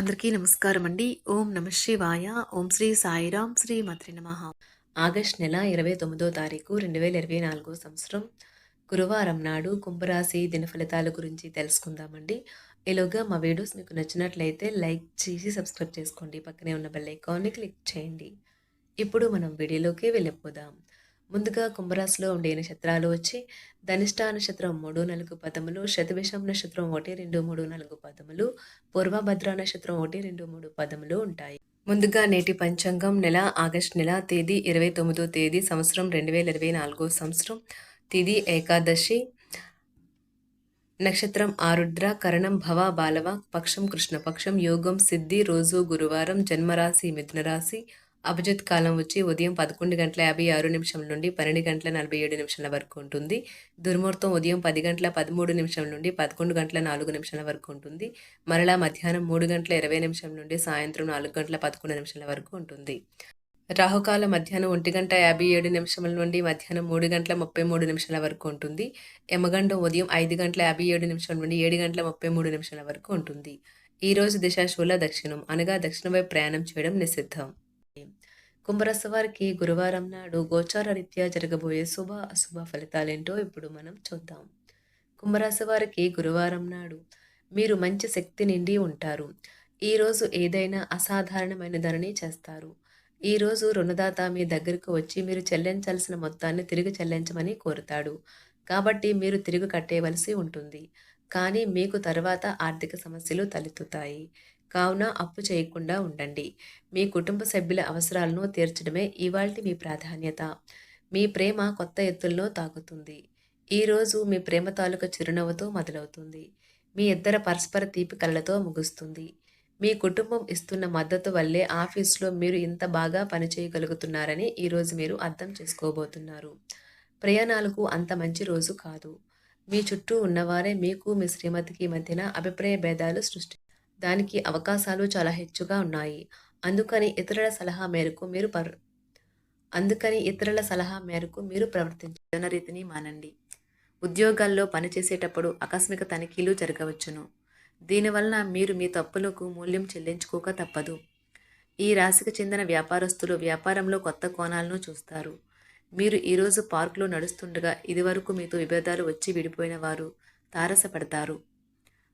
అందరికీ నమస్కారం అండి. ఓం నమ శివాయ. ఓం శ్రీ సాయిరాం శ్రీ మత్రి నమ. ఆగస్ట్ నెల ఇరవై తొమ్మిదో తారీఖు రెండు వేల ఇరవై నాలుగో సంవత్సరం. గురువారం నాడు కుంభరాశి దిన ఫలితాల గురించి తెలుసుకుందామండి. ఈలోగా మా వీడియోస్ మీకు నచ్చినట్లయితే లైక్ చేసి సబ్స్క్రైబ్ చేసుకోండి. పక్కనే ఉన్న బెల్ ఐకాన్ని క్లిక్ చేయండి. ఇప్పుడు మనం వీడియోలోకి వెళ్ళిపోదాం. ముందుగా కుంభరాశిలో ఉండే నక్షత్రాలు వచ్చి ధనిష్ట నక్షత్రం మూడు నాలుగు పదములు శతభిషం నక్షత్రం ఒకటి రెండు మూడు నాలుగు పదములు పూర్వభద్ర నక్షత్రం ఒకటి రెండు మూడు పదములు ఉంటాయి. ముందుగా నేటి పంచాంగం నెల ఆగస్ట్ నెల తేదీ ఇరవై తొమ్మిదో తేదీ సంవత్సరం రెండు వేల ఇరవై నాలుగో సంవత్సరం తిది ఏకాదశి నక్షత్రం ఆరుద్ర కరణం భవ బాలవ పక్షం కృష్ణపక్షం యోగం సిద్ధి రోజు గురువారం జన్మరాశి మిథునరాశి అభిజిత్ కాలం వచ్చి ఉదయం పదకొండు గంటల యాభై ఆరు నిమిషం నుండి పన్నెండు గంటల నలభై ఏడు నిమిషాల వరకు ఉంటుంది. దుర్ముహూర్తం ఉదయం పది గంటల పదమూడు నిమిషం నుండి పదకొండు గంటల నాలుగు నిమిషాల వరకు ఉంటుంది. మరలా మధ్యాహ్నం మూడు గంటల ఇరవై నిమిషం నుండి సాయంత్రం నాలుగు గంటల పదకొండు నిమిషాల వరకు ఉంటుంది. రాహుకాల మధ్యాహ్నం ఒంటి గంట యాభై ఏడు నిమిషముల నుండి మధ్యాహ్నం మూడు గంటల ముప్పై మూడు నిమిషాల వరకు ఉంటుంది. యమగండం ఉదయం ఐదు గంటల యాభై ఏడు నిమిషాల నుండి ఏడు గంటల ముప్పై మూడు నిమిషాల వరకు ఉంటుంది. ఈ రోజు దిశాశూల దక్షిణం అనగా దక్షిణ వైపు ప్రయాణం చేయడం నిషిద్ధం. కుంభరాశి వారికి గురువారం నాడు గోచార రీత్యా జరగబోయే శుభ అశుభ ఫలితాలేంటో ఇప్పుడు మనం చూద్దాం. కుంభరాశి వారికి గురువారం నాడు మీరు మంచి శక్తి నిండి ఉంటారు. ఈరోజు ఏదైనా అసాధారణమైన ధరని చేస్తారు. ఈరోజు రుణదాత మీ దగ్గరకు వచ్చి మీరు చెల్లించాల్సిన మొత్తాన్ని తిరిగి చెల్లించమని కోరుతాడు. కాబట్టి మీరు తిరిగి కట్టేవలసి ఉంటుంది. కానీ మీకు తర్వాత ఆర్థిక సమస్యలు తలెత్తుతాయి. కావున అప్పు చేయకుండా ఉండండి. మీ కుటుంబ సభ్యుల అవసరాలను తీర్చడమే ఇవాల్టి మీ ప్రాధాన్యత. మీ ప్రేమ కొత్త ఎత్తుల్లో తాకుతుంది. ఈరోజు మీ ప్రేమ తాలూకు చిరునవ్వుతో మొదలవుతుంది. మీ ఇద్దర పరస్పర తీపి కళ్ళతో ముగుస్తుంది. మీ కుటుంబం ఇస్తున్న మద్దతు వల్లే ఆఫీస్లో మీరు ఇంత బాగా పనిచేయగలుగుతున్నారని ఈరోజు మీరు అర్థం చేసుకోబోతున్నారు. ప్రయాణాలకు అంత మంచి రోజు కాదు. మీ చుట్టూ ఉన్నవారే మీకు మీ శ్రీమతికి మధ్యన అభిప్రాయ భేదాలు సృష్టి దానికి అవకాశాలు చాలా హెచ్చుగా ఉన్నాయి. అందుకని ఇతరుల సలహా మేరకు మీరు పర్ అందుకని ఇతరుల సలహా మేరకు మీరు ప్రవర్తించిన రీతిని మానండి. ఉద్యోగాల్లో పనిచేసేటప్పుడు ఆకస్మిక తనిఖీలు జరగవచ్చును. దీనివలన మీరు మీ తప్పులకు మూల్యం చెల్లించుకోక తప్పదు. ఈ రాశికి చెందిన వ్యాపారస్తులు వ్యాపారంలో కొత్త కోణాలను చూస్తారు. మీరు ఈరోజు పార్కులో నడుస్తుండగా ఇదివరకు మీతో విభేదాలు వచ్చి విడిపోయిన వారు తారసపడతారు.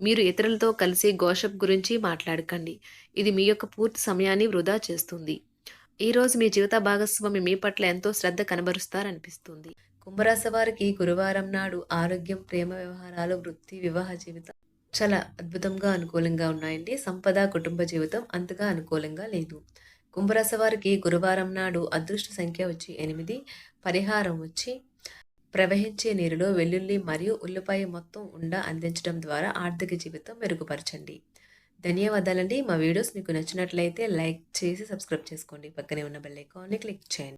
మీరు ఇతరులతో కలిసి గోషప్ గురించి మాట్లాడకండి. ఇది మీ యొక్క పూర్తి సమయాన్ని వృధా చేస్తుంది. ఈరోజు మీ జీవిత భాగస్వామి మీ పట్ల ఎంతో శ్రద్ధ కనబరుస్తారనిపిస్తుంది. కుంభరాశి వారికి గురువారం నాడు ఆరోగ్యం ప్రేమ వ్యవహారాలు వృత్తి వివాహ జీవితం చాలా అద్భుతంగా అనుకూలంగా ఉన్నాయండి. సంపద కుటుంబ జీవితం అంతగా అనుకూలంగా లేదు. కుంభరాశి వారికి గురువారం నాడు అదృష్ట సంఖ్య వచ్చి ఎనిమిది పరిహారం వచ్చి ప్రవహించే నీరులో వెల్లుల్లి మరియు ఉల్లిపాయ మొత్తం ఉండ అందించడం ద్వారా ఆర్థిక జీవితం మెరుగుపరచండి. ధన్యవాదాలండి. మా వీడియోస్ మీకు నచ్చినట్లయితే లైక్ చేసి సబ్స్క్రైబ్ చేసుకోండి. పక్కనే ఉన్న బెల్ ఐకాన్ని క్లిక్ చేయండి.